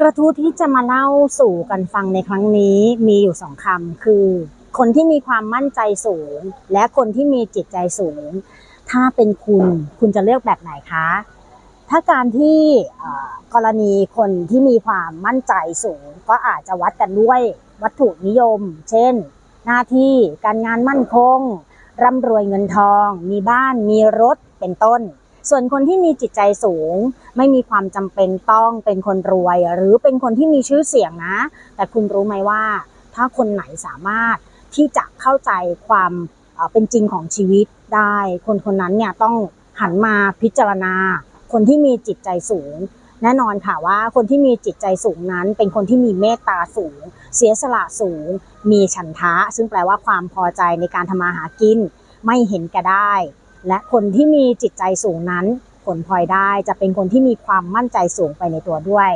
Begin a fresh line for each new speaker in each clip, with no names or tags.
กระทู้ที่จะมาเล่าสู่กันฟังในครั้งนี้มีอยู่สองคำคือ คนที่มีความมั่นใจสูง และคนที่มีจิตใจสูง ถ้าเป็นคุณคุณจะเลือกแบบไหนคะ ถ้าการที่กรณีคนที่มีความมั่นใจสูง ก็อาจจะวัดกันด้วยวัตถุนิยม เช่น หน้าที่การงานมั่นคงร่ำรวยเงินทอง มีบ้านมีรถเป็นต้น ส่วนคนที่มีจิตใจสูง ไม่มีความจำเป็นต้องเป็นคนรวย หรือเป็นคนที่มีชื่อเสียงนะ แต่คุณรู้ไหมว่า ถ้าคนไหนสามารถที่จะเข้าใจความเอ่อเป็นจริงของชีวิตได้ คนคนนั้นเนี่ยต้องหันมาพิจารณา คนที่มีจิตใจสูง แน่นอนค่ะว่าคนที่มีจิตใจสูงนั้น เป็นคนที่มีเมตตาสูง เสียสละสูง มีฉันทะ ซึ่งแปลว่าความพอใจในการทำมาหากิน ไม่เห็นแก่ได้ และคนที่มีจิตใจสูงนั้น ผลพลอยได้จะเป็นคนที่มีความมั่นใจสูงไปในตัวด้วย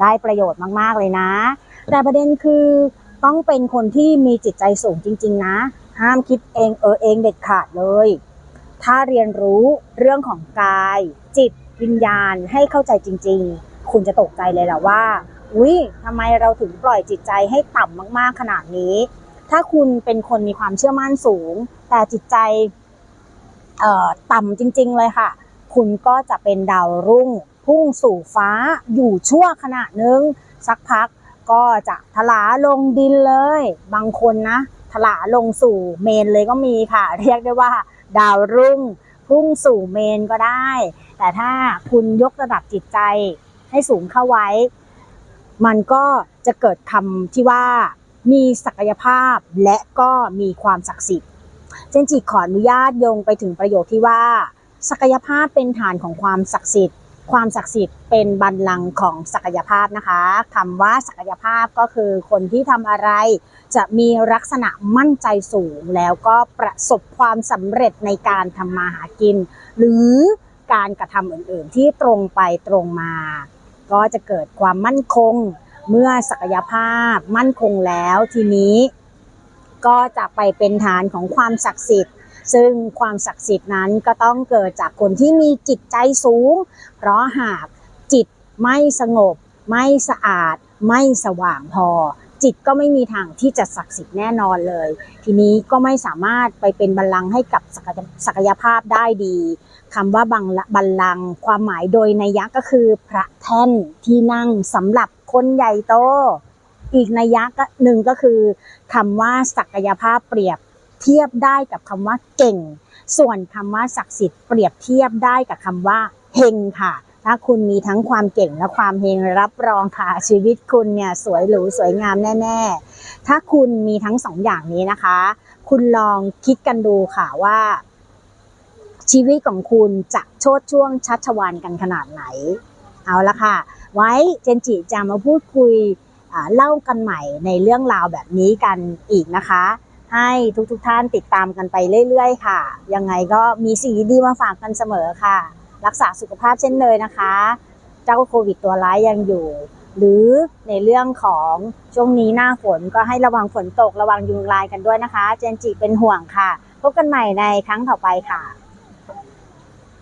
ได้ประโยชน์มากๆเลยนะ แต่ประเด็นคือต้องเป็นคนที่มีจิตใจสูงจริง ๆ นะ ห้ามคิดเองเออเองเด็ดขาดเลย ถ้าเรียนรู้เรื่องของกาย จิตวิญญาณให้เข้าใจจริง ๆ คุณจะตกใจเลยแหละว่าอุ้ยทำไมเราถึงปล่อยจิตใจให้ต่ำมากๆขนาดนี้ ถ้าคุณเป็นคนมีความเชื่อมั่นสูง แต่จิตใจ ต่ำจริง ๆ เลยค่ะ คุณก็จะเป็นดาวรุ่ง พุ่งสู่ฟ้าอยู่ชั่วขณะหนึ่งสักพักก็จะทลาลงดินเลย บางคนนะทลาลงสู่เมนเลยก็มีค่ะ เรียกได้ว่า ดาวรุ่ง พุ่งสู่เมนก็ได้ แต่ถ้าคุณยกระดับจิตใจให้สูงเข้าไว้ มันก็จะเกิดคำที่ว่ามีศักยภาพและก็มีความศักดิ์สิทธิ์ เจนจิขออนุญาตโยงไปถึงประโยคที่ว่า ศักยภาพเป็นฐานของความศักดิ์สิทธิ์ ความศักดิ์สิทธิ์เป็นบัลลังก์ของศักยภาพนะคะคำว่าศักยภาพก็คือคนที่ทำอะไร จะมีลักษณะมั่นใจสูง แล้วก็ประสบความสำเร็จในการทำมาหากิน หรือการกระทำอื่น ๆ ที่ตรงไปตรงมา ก็จะเกิดความมั่นคง เมื่อศักยภาพมั่นคงแล้วทีนี้ ก็จะไปเป็นฐานของความศักดิ์สิทธิ์ ซึ่งความศักดิ์สิทธิ์นั้นก็ต้องเกิดจากคนที่มีจิตใจสูง เพราะหากจิตไม่สงบ ไม่สะอาด ไม่สว่างพอ จิตก็ไม่มีทางที่จะศักดิ์สิทธิ์แน่นอนเลย ทีนี้ก็ไม่สามารถไปเป็นบัลลังก์ให้กับศักยภาพได้ดีคำว่าบังละบัลลังก์ความหมายโดยนัยยะก็คือพระแท่นที่นั่งสำหรับคนใหญ่โต อีกนัยยะก็หนึ่งก็คือคำว่าศักยภาพเปรียบเทียบได้กับคำว่าเก่ง ส่วนคำว่าศักดิ์สิทธิ์เปรียบเทียบได้กับคำว่าเฮงค่ะ ถ้าคุณมีทั้งความเก่งและความเฮงรับรองค่ะ ชีวิตคุณเนี่ยสวยหรูสวยงามแน่ ๆ ถ้าคุณมีทั้งสองอย่างนี้นะคะ คุณลองคิดกันดูค่ะว่าชีวิตของคุณจะโชดช่วงชัชวานกันขนาดไหน เอาละค่ะ ไว้เจนจิจะมาพูดคุย เล่ากันใหม่ในเรื่องราวแบบนี้กันอีกนะคะ ให้ทุกๆทท่านติดตามกันไปเรื่อยๆ ค่ะ ยังไงก็มีสิ่งดีๆมาฝากกันเสมอค่ะ รักษาสุขภาพเช่นเลยนะคะ เจ้าโควิดตัวร้ายยังอยู่ หรือในเรื่องของช่วงนี้หน้าฝนก็ให้ระวังฝนตกระวังยุงลายกันด้วยนะคะ เจนจิเป็นห่วงค่ะ พบกันใหม่ในครั้งต่อไปค่ะ